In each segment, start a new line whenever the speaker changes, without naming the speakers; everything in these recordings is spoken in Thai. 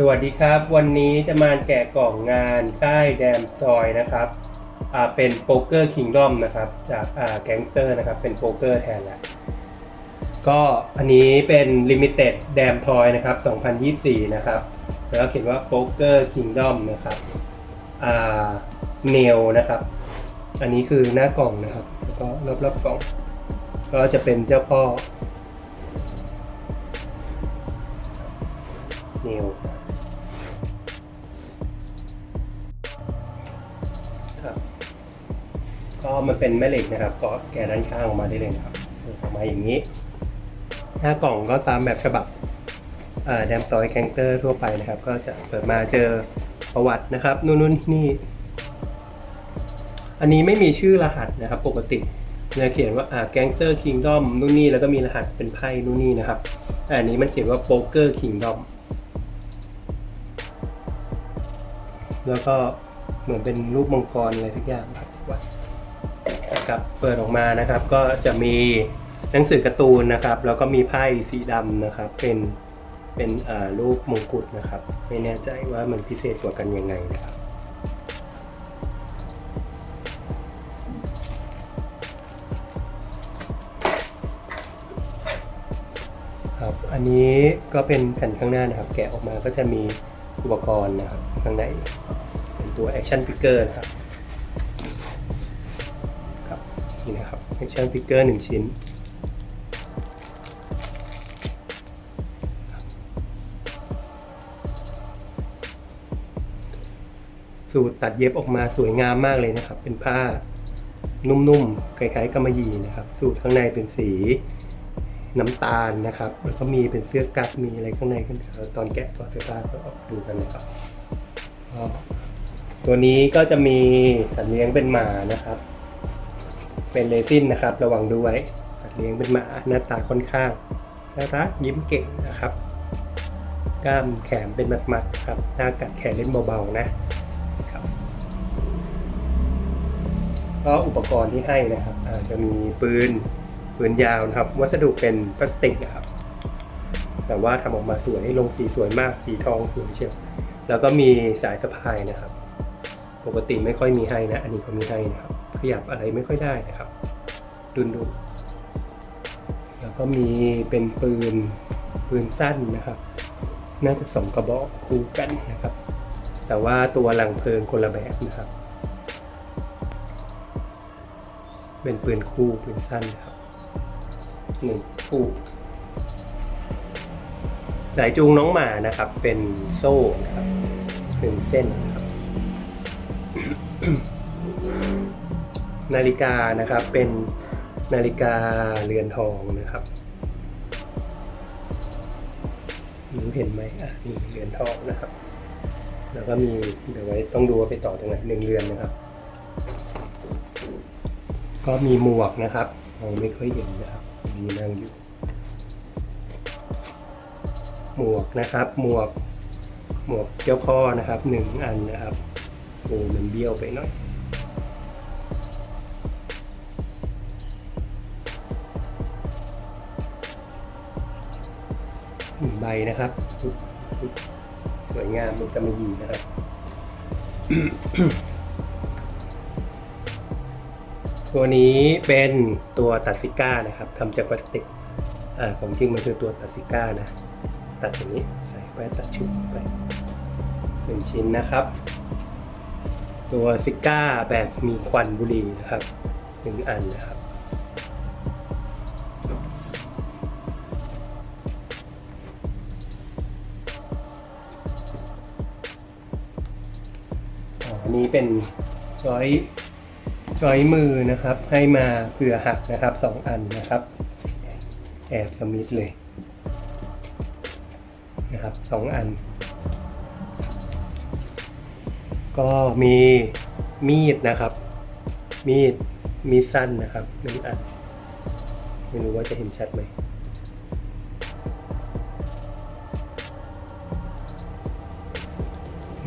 สวัสดีครับ วันนี้จะมาแกะกล่องงานค่ายแดมซอยนะครับเป็นโป๊กเกอร์คิงดอมนะครับจากแก๊งเตอร์นะครับเป็นโป๊กเกอร์แทนแหละก็อันนี้เป็น Limited แดมทอยนะครับ 2024 นะครับ แล้วเขียนว่าโป๊กเกอร์คิงดอมนะครับเนลนะครับ อันนี้คือหน้ากล่องนะครับ แล้วก็รอบๆกล่อง ก็จะเป็นเจ้าพ่อเนล มันเป็นแม่เหล็กนะครับ ก็แกะด้านข้างออกมาได้เลยนะครับออกมาอย่างนี้ หน้ากล่องก็ตามแบบฉบับแดมซอยแกงเตอร์ทั่วไปนะครับ ก็จะเปิดมาเจอประวัตินะครับนู่นนู่นนี่อันนี้ไม่มีชื่อรหัสนะครับ ปกติจะเขียนว่าอ่าแกงเตอร์คิงดอมนู่นนี่แล้วก็มีรหัสเป็นไพ่นู่นนี่นะครับอันนี้มันเขียนว่าโป๊กเกอร์คิงดอมแล้วก็เหมือนเป็นรูปมังกรอะไรทุกอย่างครับ ว่ากับเปิดออกมานะครับก็จะมีหนังสือการ์ตูนนะครับ แล้วก็มีไพ่สีดำนะครับ เป็นเป็นรูปมงกุฎนะครับ ไม่แน่ใจว่ามันพิเศษกว่ากันยังไงนะครับครับอันนี้ก็เป็นแผ่นข้างหน้านะครับ แกะออกมาก็จะมีอุปกรณ์นะครับ ข้างในเป็นตัว Action Figure นะครับครับ นี่นะครับ Action Figure หนึ่งชิ้น สูตรตัดเย็บออกมาสวยงามมากเลยนะครับ เป็นผ้านุ่มๆคล้ายๆกำมะหยี่นะครับ สูตรข้างในเป็นสีน้ำตาลนะครับ แล้วก็มีเป็นเสื้อกั๊กมีอะไรข้างในกันเดี๋ยวตอนแกะตัวเสื้อผ้าก็ดูกันนะครับ ตัวนี้ก็จะมีสัตว์เลี้ยงเป็นหมานะครับ เป็นเลซินนะครับ ระวังด้วยสัตว์เลี้ยงเป็นหมาหน้าตาค่อนข้างน่ารักยิ้มเก่งนะครับ กล้ามแขนเป็นมัดๆครับหน้ากัดแขนเล่นเบาๆนะครับก็อุปกรณ์ที่ให้นะครับอาจจะมีปืนปืนยาวนะครับ วัสดุเป็นพลาสติกนะครับ แต่ว่าทำออกมาสวยลงสีสวยมากสีทองสวยเชียวแล้วก็มีสายสะพายนะครับ ปกติไม่ค่อยมีให้นะ อันนี้ก็มีให้นะครับ ยับอะไรไม่ค่อยได้นะครับ ดุนดุนแล้วก็มีเป็นปืนปืนสั้นนะครับ น่าจะสองกระบอกคู่กันนะครับ แต่ว่าตัวหลังเพลิงคนละแบบนะครับ เป็นปืนคู่ปืนสั้นนะครับหนึ่งคู่สายจูงน้องหมานะครับ เป็นโซ่นะครับหนึ่งเส้นนะครับ นาฬิกานะครับเป็นนาฬิกาเรือนทองนะครับนี่เห็นไหมอะนี่เรือนทองนะครับ แล้วก็มีเดี๋ยวไว้ต้องดูว่าไปต่อตรงไหนหนึ่งเรือนนะครับ ก็มีหมวกนะครับมองไม่ค่อยเห็นนะครับมีนั่งอยู่ หมวกนะครับหมวกหมวกเจ้าพ่อนะครับหนึ่งอันนะครับโอ้มันเบี้ยวไปหน่อย บนะครับ สวยงามเป็นกำมะหยี่นะครับตัวนี้เป็นตัวตัดซิก้านะครับทำจากพลาสติกอ่าของจริงมันคือตัวตัดซิก้านะ ตัดอย่างนี้ใส่ไปตัดชุบไปหนึ่งชิ้นนะครับ ตัวซิก้าแบบมีควันบุหรี่นะครับหนึ่งอันนะครับ อันนี้เป็นช้อยช้อยมือนะครับ ให้มาเผื่อหักนะครับสองอันนะครับ แอบสมิธเลยนะครับสองอัน ก็มีมีดนะครับ มีดมีสั้นนะครับหนึ่งอัน ไม่รู้ว่าจะเห็นชัดไหม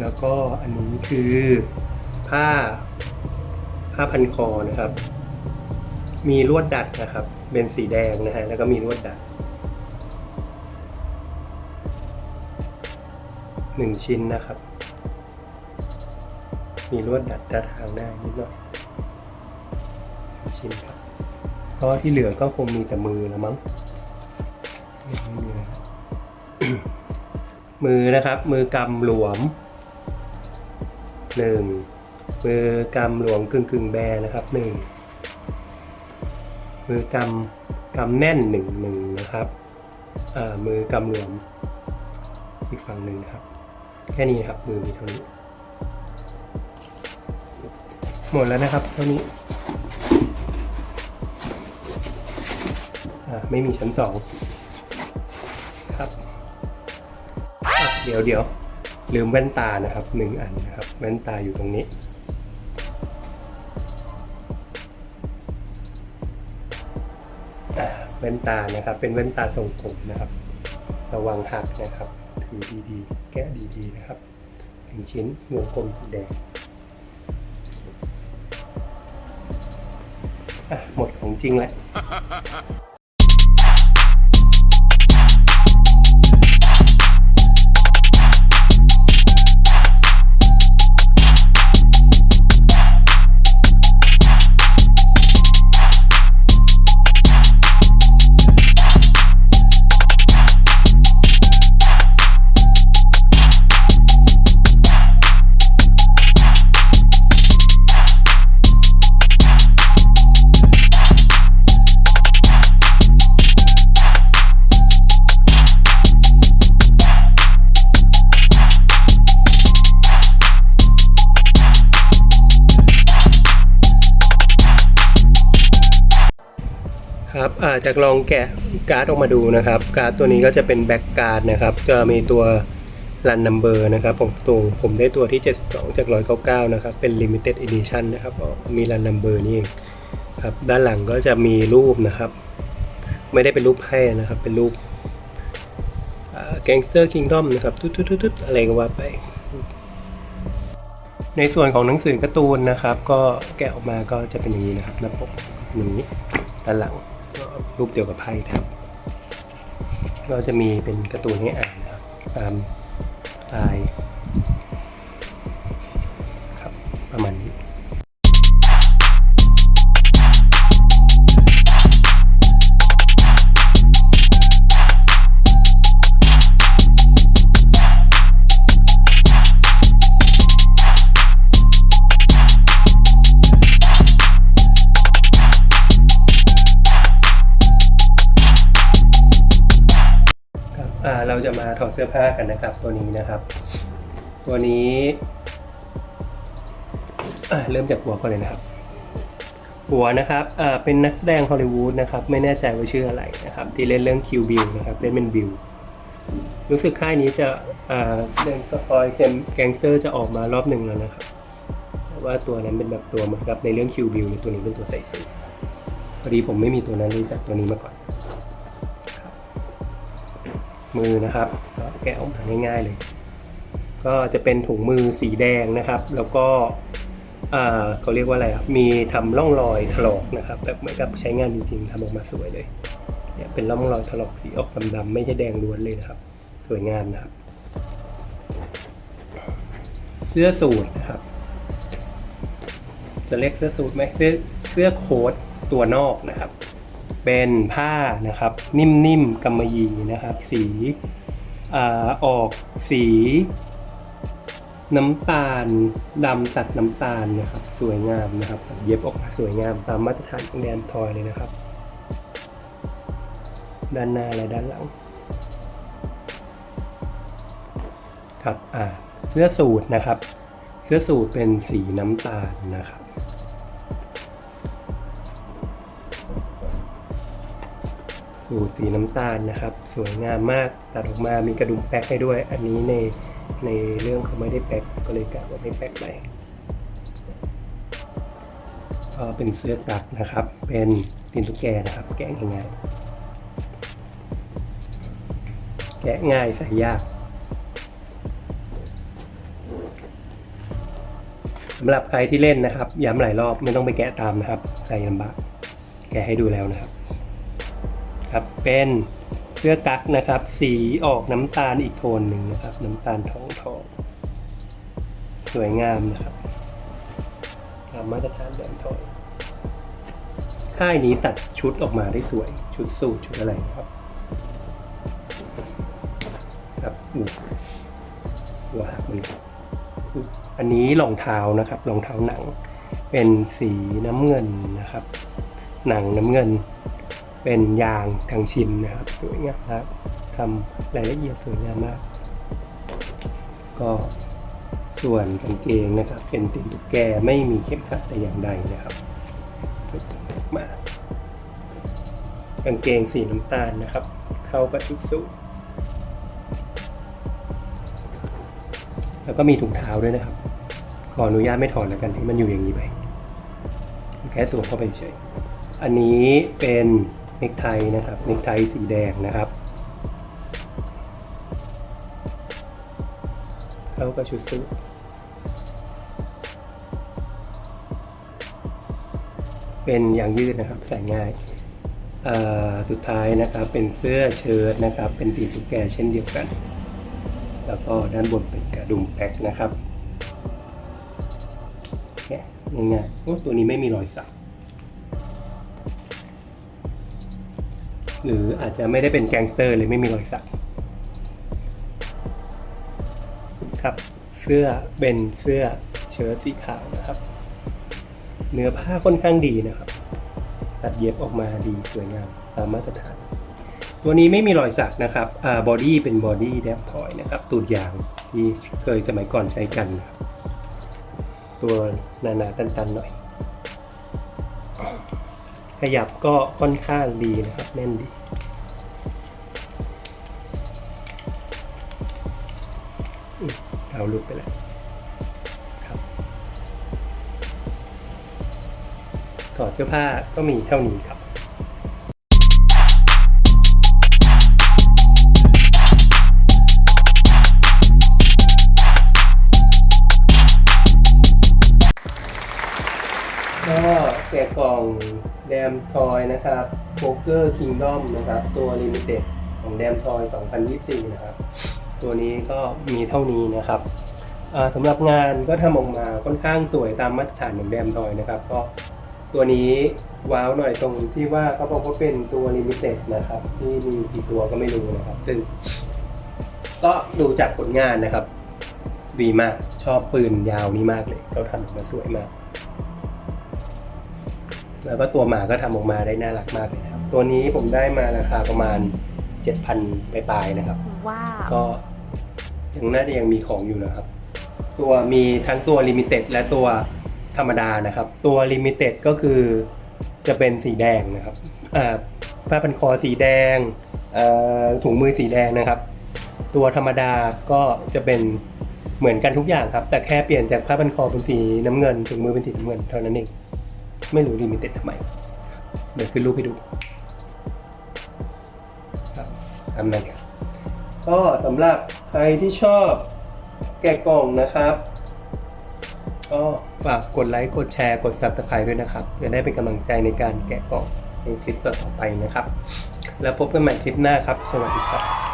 แล้วก็อันนี้คือผ้าผ้าพันคอนะครับ มีลวดดัดนะครับ เป็นสีแดงนะฮะแล้วก็มีลวดดัดหนึ่งชิ้นนะครับ มีลวดดัดด้านทางได้นิดหน่อยชิ้นครับเพราะที่เหลือก็คงมีแต่มือแล้วมั้งไม่มีอะไรครับมือนะครับ มือกำหลวม หนึ่งมือกำหลวมกึ่งกึ่งแบนะครับหนึ่งมือกำกำแน่นหนึ่งหนึ่งนะครับมือกำหลวมอีกฝั่งหนึ่งนะครับ แค่นี้นะครับมือมีเท่านี้ หมดแล้วนะครับเท่านี้ไม่มีชั้นสองครับ เดี๋ยวเดี๋ยว ลืมแว่นตานะครับหนึ่งอันนะครับ แว่นตาอยู่ตรงนี้อ่แว่นตานะครับ เป็นแว่นตาทรงกลมนะครับ ระวังหักนะครับ ถือดีๆ แกะดีๆนะครับหนึ่งชิ้นวงกลมสีแดงหมดของจริงแล้ว ครับจากลองแกะการ์ดออกมาดูนะครับ การ์ดตัวนี้ก็จะเป็นแบ็กการ์ดนะครับ จะมีตัวรันนัมเบอร์นะครับผมตรงผมได้ตัวที่ 72 จาก 199 นะครับ เป็น Limited Edition นะครับ มีรันนัมเบอร์นี่เองครับ ด้านหลังก็จะมีรูปนะครับ ไม่ได้เป็นรูปไพ่นะครับ เป็นรูปแก๊งสเตอร์คิงดอมนะครับทุดๆๆๆ อะไรก็ว่าไป ในส่วนของหนังสือการ์ตูนนะครับ ก็แกะออกมาก็จะเป็นอย่างนี้นะครับหน้าปกเป็นอย่างนี้ด้านหลัง รูปเดียวกับไพ่นะครับ ก็จะมีเป็นการ์ตูนให้อ่านนะครับตามสไตล์ จะมาถอดเสื้อผ้ากันนะครับ ตัวนี้นะครับ ตัวนี้เริ่มจากหัวก่อนเลยนะครับ หัวนะครับเป็นนักแสดงฮอลลีวูดนะครับ ไม่แน่ใจว่าชื่ออะไรนะครับ ที่เล่นเรื่องคิวบิลนะครับ เล่นเป็นบิลรู้สึกค่ายนี้จะอ่าเรื่องสปอยเมแก๊งสเตอร์จะออกมารอบหนึ่งแล้วนะครับว่าตัวนั้นเป็นแบบตัวเหมือนกับในเรื่องคิวบิลตัวนี้เป็นตัวใส่สูทพอดีผมไม่มีตัวนั้นรู้จักตัวนี้มาก่อน มือนะครับก็แกะออกมาง่ายๆเลย ก็จะเป็นถุงมือสีแดงนะครับ แล้วก็อ่าเขาเรียกว่าอะไรครับมีทำร่องรอยถลอกนะครับแบบเหมือนกับใช้งานจริงๆทำออกมาสวยเลยเนี่ยเป็นร่องรอยถลอกสีออกดำๆไม่ใช่แดงล้วนเลยนะครับ สวยงามนะครับ เสื้อสูทนะครับ จะเรียกเสื้อสูทไหมเสื้อเสื้อโค้ทตัวนอกนะครับ เป็นผ้านะครับ นิ่มๆกำมะหยี่นะครับ สีอออกสีน้ำตาลดำตัดน้ำตาลนะครับ สวยงามนะครับ เย็บออกมาสวยงามตามมาตรฐานของแดนทอยเลยนะครับ ด้านหน้าและด้านหลังครับอ่าเสื้อสูทนะครับ เสื้อสูทเป็นสีน้ำตาลนะครับ สูตรสีน้ำตาลนะครับ สวยงามมากตัดออกมามีกระดุมแป๊กให้ด้วย อันนี้ในในเรื่องเขาไม่ได้แป๊กก็เลยกะว่าไม่แป๊กไปก็เป็นเสื้อกักนะครับ เป็นตีนตุ๊กแกนะครับ แกะง่ายแกะง่ายใส่ยากสำหรับใครที่เล่นนะครับย้ำหลายรอบไม่ต้องไปแกะตามนะครับใส่ลำบากแกะให้ดูแล้วนะครับ ครับเป็นเสื้อกั๊กนะครับ สีออกน้ำตาลอีกโทนหนึ่งนะครับ น้ำตาลทองทองสวยงามนะครับตามมาตรฐานแดมทอยค่ายนี้ตัดชุดออกมาได้สวย ชุดสูทชุดอะไรนะครับครับอู้วหักมันอุ๊ยอันนี้รองเท้านะครับรองเท้าหนัง เป็นสีน้ำเงินนะครับ หนังน้ำเงิน เป็นยางทางชิ้นะครับ สวยงามครับทำรายละเอียดสวยงามมาก ก็ส่วนกางเกงนะครับ เป็นติ่งตุ๊กแกไม่มีเข็มขัดแต่อย่างใดนะครับมากางเกงสีน้ำตาลนะครับ เข้ากับชุดสูทแล้วก็มีถุงเท้าด้วยนะครับ ขออนุญาตไม่ถอดแล้วกันให้มันอยู่อย่างนี้ไปแค่สวมเข้าไปเฉย อันนี้เป็น เนคไทนะครับเนคไทสีแดงนะครับเข้ากับชุดสูทเป็นยางยืดนะครับใส่ง่ายสุดท้ายนะครับเป็นเสื้อเชิ้ตนะครับ เป็นสีตุ๊กแกเช่นเดียวกัน แล้วก็ด้านบนเป็นกระดุมแพ็คนะครับง่ายๆโอ้ตัวนี้ไม่มีรอยสัก หรืออาจจะไม่ได้เป็นแก๊งสเตอร์เลยไม่มีรอยสักครับ เสื้อเป็นเสื้อเชิ้ตสีขาวนะครับ เนื้อผ้าค่อนข้างดีนะครับ ตัดเย็บออกมาดีสวยงามตามมาตรฐาน ตัวนี้ไม่มีรอยสักนะครับอ่าบอดี้เป็นบอดี้แดบทอยนะครับ ตูดยางที่เคยสมัยก่อนใช้กัน ตัวหนาๆตันๆหน่อยขยับก็ค่อนข้างดีนะครับแน่นดี อืมเอาหลุดไปแล้วครับถอดเสื้อผ้าก็มีเท่านี้ครับก็แกะกล่องแดมทอยนะครับโ o เกอร์คิงดอมนะครับ ตัวลิมิเต็ดของแดมทอย 2024 นะครับ ตัวนี้ก็มีเท่านี้นะครับสำหรับงานก็ทำออกมาค่อนข้างสวยตามมาตรฐานของแดมทอยนะครับก็ตัวนี้ว้าวหน่อยตรงที่ว่าเขาบอกว่าเป็นตัวลิมิเต็ดนะครับ ที่มีกี่ตัวก็ไม่รู้นะครับ ซึ่ง ก็ดูจากผลงานนะครับ ดีมากชอบปืนยาวนี้มากเลยเขาทำออกมาสวยมาก แล้วก็ตัวหมาก็ทำออกมาได้น่ารักมากเลยครับ ตัวนี้ผมได้มาราคาประมาณ 7,000ปลายๆนะครับ
ว้าว
ก็ยังน่าจะยังมีของอยู่นะครับ ตัวมีทั้งตัวลิมิเต็ดและตัวธรรมดานะครับ ตัวลิมิเต็ดก็คือจะเป็นสีแดงนะครับผ้าพันคอสีแดงถุงมือสีแดงนะครับ ตัวธรรมดาก็จะเป็นเหมือนกันทุกอย่างครับ แต่แค่เปลี่ยนจากผ้าพันคอเป็นสีน้ำเงินถุงมือเป็นสีน้ำเงินเท่านั้นเองไม่รู้ลิมิเต็ดทำไม เดี๋ยวขึ้นรูปให้ดูครับทำนั่นครับ ก็สำหรับใครที่ชอบแกะกล่องนะครับ ก็ฝากกดไลค์กดแชร์กด Subscribe ด้วยนะครับจะได้เป็นกำลังใจในการแกะกล่องในคลิปต่อๆไปนะครับ แล้วพบกันใหม่คลิปหน้าครับ สวัสดีครับ